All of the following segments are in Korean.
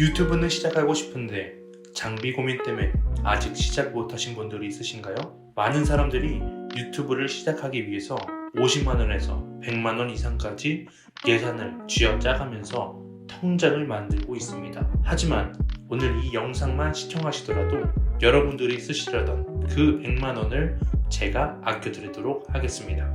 유튜브는 시작하고 싶은데 장비 고민 때문에 아직 시작 못하신 분들이 있으신가요? 많은 사람들이 유튜브를 시작하기 위해서 50만원에서 100만원 이상까지 예산을 쥐어짜가면서 통장을 만들고 있습니다. 하지만 오늘 이 영상만 시청하시더라도 여러분들이 쓰시려던 그 100만원을 제가 아껴드리도록 하겠습니다.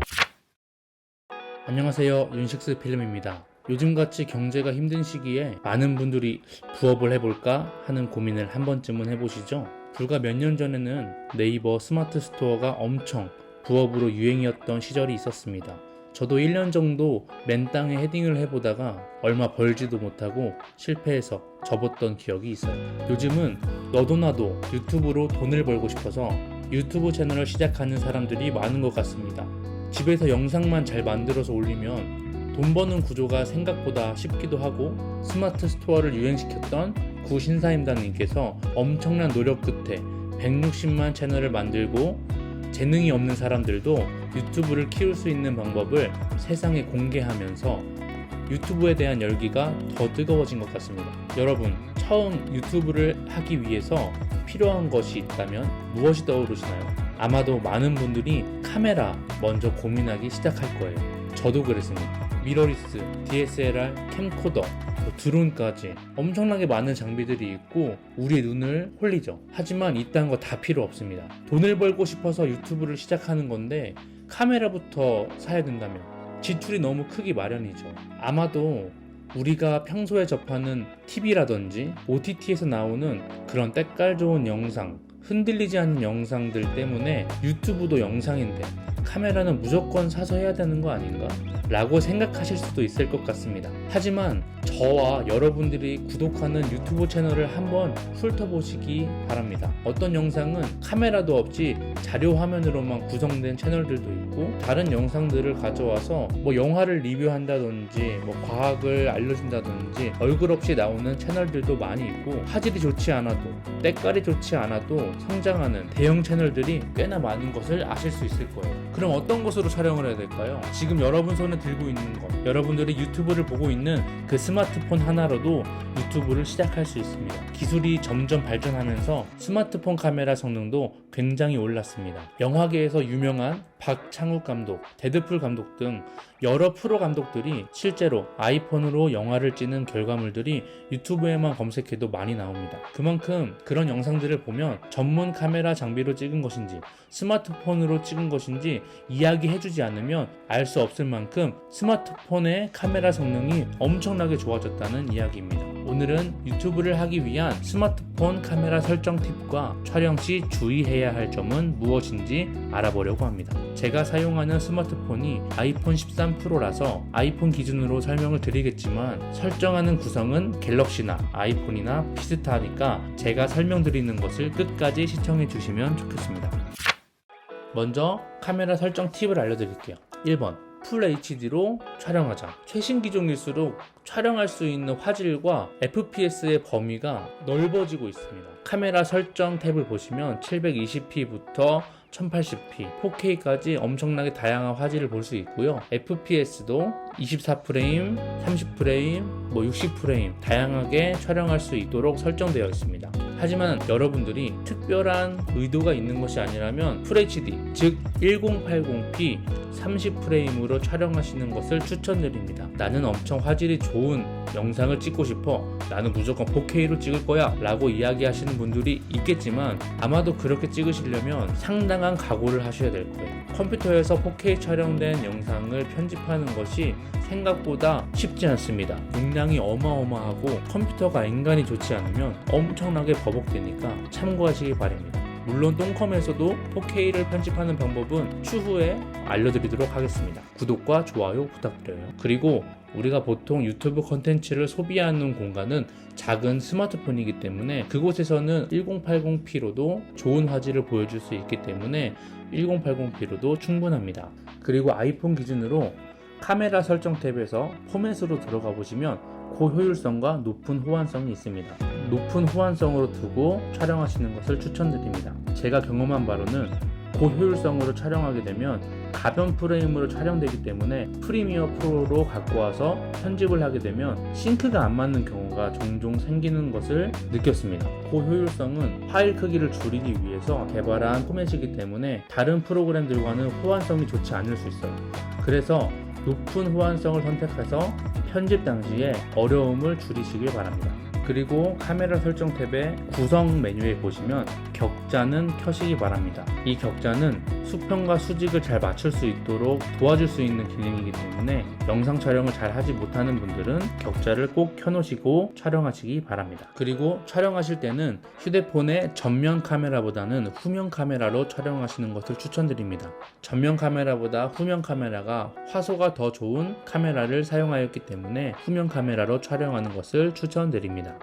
안녕하세요. 윤식스 필름입니다. 요즘같이 경제가 힘든 시기에 많은 분들이 부업을 해볼까 하는 고민을 한 번쯤은 해보시죠? 불과 몇 년 전에는 네이버 스마트 스토어가 엄청 부업으로 유행이었던 시절이 있었습니다. 저도 1년 정도 맨 땅에 헤딩을 해보다가 얼마 벌지도 못하고 실패해서 접었던 기억이 있어요. 요즘은 너도 나도 유튜브로 돈을 벌고 싶어서 유튜브 채널을 시작하는 사람들이 많은 것 같습니다. 집에서 영상만 잘 만들어서 올리면 돈 버는 구조가 생각보다 쉽기도 하고 스마트 스토어를 유행시켰던 구 신사임당님께서 엄청난 노력 끝에 160만 채널을 만들고 재능이 없는 사람들도 유튜브를 키울 수 있는 방법을 세상에 공개하면서 유튜브에 대한 열기가 더 뜨거워진 것 같습니다. 여러분, 처음 유튜브를 하기 위해서 필요한 것이 있다면 무엇이 떠오르시나요? 아마도 많은 분들이 카메라 먼저 고민하기 시작할 거예요. 저도 그랬습니다. 미러리스, DSLR, 캠코더, 뭐 드론까지 엄청나게 많은 장비들이 있고 우리의 눈을 홀리죠. 하지만 이딴 거 다 필요 없습니다. 돈을 벌고 싶어서 유튜브를 시작하는 건데 카메라부터 사야 된다면 지출이 너무 크기 마련이죠. 아마도 우리가 평소에 접하는 TV라든지 OTT에서 나오는 그런 때깔 좋은 영상, 흔들리지 않는 영상들 때문에 유튜브도 영상인데 카메라는 무조건 사서 해야 되는 거 아닌가? 라고 생각하실 수도 있을 것 같습니다. 하지만 저와 여러분들이 구독하는 유튜브 채널을 한번 훑어보시기 바랍니다. 어떤 영상은 카메라도 없이 자료 화면으로만 구성된 채널들도 있고 다른 영상들을 가져와서 뭐 영화를 리뷰한다든지 뭐 과학을 알려준다든지 얼굴 없이 나오는 채널들도 많이 있고 화질이 좋지 않아도 때깔이 좋지 않아도 성장하는 대형 채널들이 꽤나 많은 것을 아실 수 있을 거예요. 그럼 어떤 것으로 촬영을 해야 될까요? 지금 여러분 손에 들고 있는 것, 여러분들이 유튜브를 보고 있는 그 스마트폰 하나로도 유튜브를 시작할 수 있습니다. 기술이 점점 발전하면서 스마트폰 카메라 성능도 굉장히 올랐습니다. 영화계에서 유명한 박창욱 감독, 데드풀 감독 등 여러 프로 감독들이 실제로 아이폰으로 영화를 찍는 결과물들이 유튜브에만 검색해도 많이 나옵니다. 그만큼 그런 영상들을 보면 전문 카메라 장비로 찍은 것인지 스마트폰으로 찍은 것인지 이야기해주지 않으면 알 수 없을 만큼 스마트폰의 카메라 성능이 엄청나게 좋아졌다는 이야기입니다. 오늘은 유튜브를 하기 위한 스마트폰 카메라 설정 팁과 촬영 시 주의해야 할 점은 무엇인지 알아보려고 합니다. 제가 사용하는 스마트폰이 아이폰 13 프로라서 아이폰 기준으로 설명을 드리겠지만 설정하는 구성은 갤럭시나 아이폰이나 비슷하니까 제가 설명드리는 것을 끝까지 시청해 주시면 좋겠습니다. 먼저 카메라 설정 팁을 알려드릴게요. 1번 풀 HD로 촬영하자. 최신 기종일수록 촬영할 수 있는 화질과 FPS의 범위가 넓어지고 있습니다. 카메라 설정 탭을 보시면 720p부터 1080p, 4K까지 엄청나게 다양한 화질을 볼 수 있고요. FPS도 24프레임, 30프레임, 뭐 60프레임 다양하게 촬영할 수 있도록 설정되어 있습니다. 하지만 여러분들이 특별한 의도가 있는 것이 아니라면 FHD, 즉 1080p 30프레임으로 촬영하시는 것을 추천드립니다. 나는 엄청 화질이 좋은 영상을 찍고 싶어. 나는 무조건 4K로 찍을 거야. 라고 이야기하시는 분들이 있겠지만 아마도 그렇게 찍으시려면 상당한 각오를 하셔야 될 거예요. 컴퓨터에서 4K 촬영된 영상을 편집하는 것이 생각보다 쉽지 않습니다. 용량이 어마어마하고 컴퓨터가 인간이 좋지 않으면 엄청나게 버벅대니까 참고하시기 바랍니다. 물론 똥컴에서도 4K를 편집하는 방법은 추후에 알려드리도록 하겠습니다. 구독과 좋아요 부탁드려요. 그리고 우리가 보통 유튜브 컨텐츠를 소비하는 공간은 작은 스마트폰이기 때문에 그곳에서는 1080p로도 좋은 화질을 보여줄 수 있기 때문에 1080p로도 충분합니다. 그리고 아이폰 기준으로 카메라 설정 탭에서 포맷으로 들어가 보시면 고효율성과 높은 호환성이 있습니다. 높은 호환성으로 두고 촬영하시는 것을 추천드립니다. 제가 경험한 바로는 고효율성으로 촬영하게 되면 가변 프레임으로 촬영되기 때문에 프리미어 프로로 갖고 와서 편집을 하게 되면 싱크가 안 맞는 경우가 종종 생기는 것을 느꼈습니다. 고효율성은 파일 크기를 줄이기 위해서 개발한 포맷이기 때문에 다른 프로그램들과는 호환성이 좋지 않을 수 있어요. 그래서 높은 호환성을 선택해서 편집 당시에 어려움을 줄이시길 바랍니다. 그리고 카메라 설정 탭의 구성 메뉴에 보시면 격자는 켜시기 바랍니다. 이 격자는 수평과 수직을 잘 맞출 수 있도록 도와줄 수 있는 기능이기 때문에 영상 촬영을 잘 하지 못하는 분들은 격자를 꼭 켜놓으시고 촬영하시기 바랍니다. 그리고 촬영하실 때는 휴대폰의 전면 카메라보다는 후면 카메라로 촬영하시는 것을 추천드립니다. 전면 카메라보다 후면 카메라가 화소가 더 좋은 카메라를 사용하였기 때문에 후면 카메라로 촬영하는 것을 추천드립니다.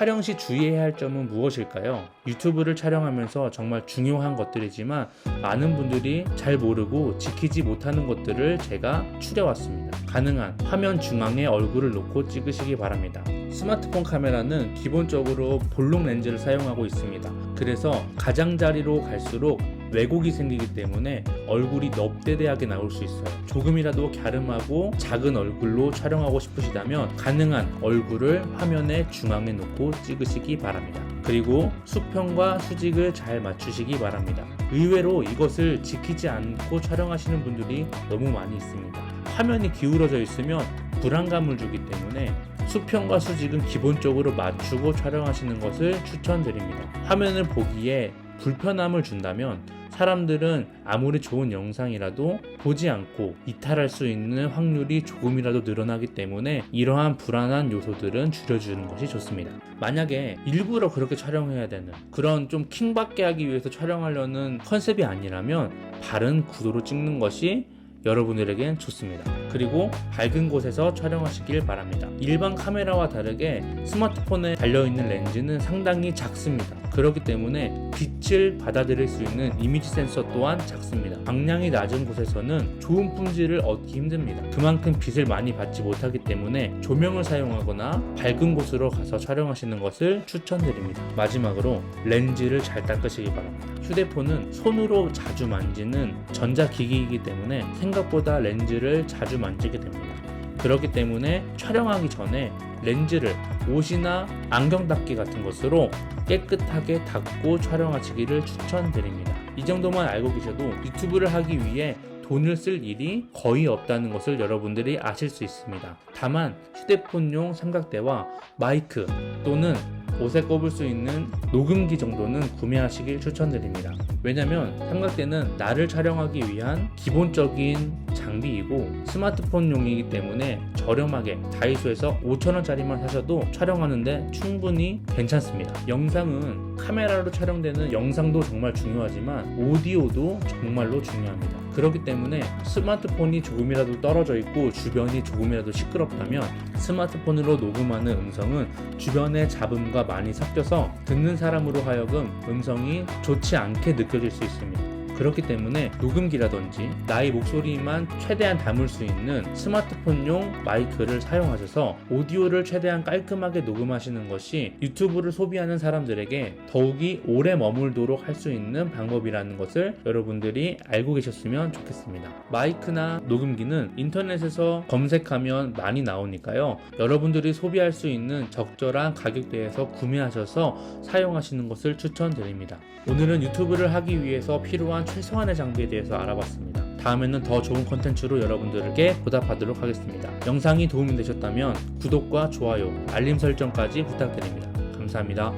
촬영 시 주의해야 할 점은 무엇일까요? 유튜브를 촬영하면서 정말 중요한 것들이지만 많은 분들이 잘 모르고 지키지 못하는 것들을 제가 추려왔습니다. 가능한 화면 중앙에 얼굴을 놓고 찍으시기 바랍니다. 스마트폰 카메라는 기본적으로 볼록 렌즈를 사용하고 있습니다. 그래서 가장자리로 갈수록 왜곡이 생기기 때문에 얼굴이 넙대대하게 나올 수 있어요. 조금이라도 갸름하고 작은 얼굴로 촬영하고 싶으시다면 가능한 얼굴을 화면의 중앙에 놓고 찍으시기 바랍니다. 그리고 수평과 수직을 잘 맞추시기 바랍니다. 의외로 이것을 지키지 않고 촬영하시는 분들이 너무 많이 있습니다. 화면이 기울어져 있으면 불안감을 주기 때문에 수평과 수직은 기본적으로 맞추고 촬영하시는 것을 추천드립니다. 화면을 보기에 불편함을 준다면 사람들은 아무리 좋은 영상이라도 보지 않고 이탈할 수 있는 확률이 조금이라도 늘어나기 때문에 이러한 불안한 요소들은 줄여주는 것이 좋습니다. 만약에 일부러 그렇게 촬영해야 되는 그런 좀 킹받게 하기 위해서 촬영하려는 컨셉이 아니라면 바른 구도로 찍는 것이 여러분들에겐 좋습니다. 그리고 밝은 곳에서 촬영하시길 바랍니다. 일반 카메라와 다르게 스마트폰에 달려있는 렌즈는 상당히 작습니다. 그렇기 때문에 빛을 받아들일 수 있는 이미지 센서 또한 작습니다. 방향이 낮은 곳에서는 좋은 품질을 얻기 힘듭니다. 그만큼 빛을 많이 받지 못하기 때문에 조명을 사용하거나 밝은 곳으로 가서 촬영하시는 것을 추천드립니다. 마지막으로 렌즈를 잘 닦으시기 바랍니다. 휴대폰은 손으로 자주 만지는 전자기기이기 때문에 생각보다 렌즈를 자주 만지게 됩니다. 그렇기 때문에 촬영하기 전에 렌즈를 옷이나 안경 닦기 같은 것으로 깨끗하게 닦고 촬영하시기를 추천드립니다. 이 정도만 알고 계셔도 유튜브를 하기 위해 돈을 쓸 일이 거의 없다는 것을 여러분들이 아실 수 있습니다. 다만 휴대폰용 삼각대와 마이크 또는 옷에 꼽을 수 있는 녹음기 정도는 구매하시길 추천드립니다. 왜냐면 삼각대는 나를 촬영하기 위한 기본적인 장비이고 스마트폰용이기 때문에 저렴하게 다이소에서 5천원짜리만 사셔도 촬영하는데 충분히 괜찮습니다. 영상은 카메라로 촬영되는 영상도 정말 중요하지만 오디오도 정말로 중요합니다. 그렇기 때문에 스마트폰이 조금이라도 떨어져 있고 주변이 조금이라도 시끄럽다면 스마트폰으로 녹음하는 음성은 주변의 잡음과 많이 섞여서 듣는 사람으로 하여금 음성이 좋지 않게 느껴질 수 있습니다. 그렇기 때문에 녹음기라든지 나의 목소리만 최대한 담을 수 있는 스마트폰용 마이크를 사용하셔서 오디오를 최대한 깔끔하게 녹음하시는 것이 유튜브를 소비하는 사람들에게 더욱이 오래 머물도록 할 수 있는 방법이라는 것을 여러분들이 알고 계셨으면 좋겠습니다. 마이크나 녹음기는 인터넷에서 검색하면 많이 나오니까요. 여러분들이 소비할 수 있는 적절한 가격대에서 구매하셔서 사용하시는 것을 추천드립니다. 오늘은 유튜브를 하기 위해서 필요한 최소한의 장비에 대해서 알아봤습니다. 다음에는 더 좋은 컨텐츠로 여러분들에게 보답하도록 하겠습니다. 영상이 도움이 되셨다면 구독과 좋아요, 알림 설정까지 부탁드립니다. 감사합니다.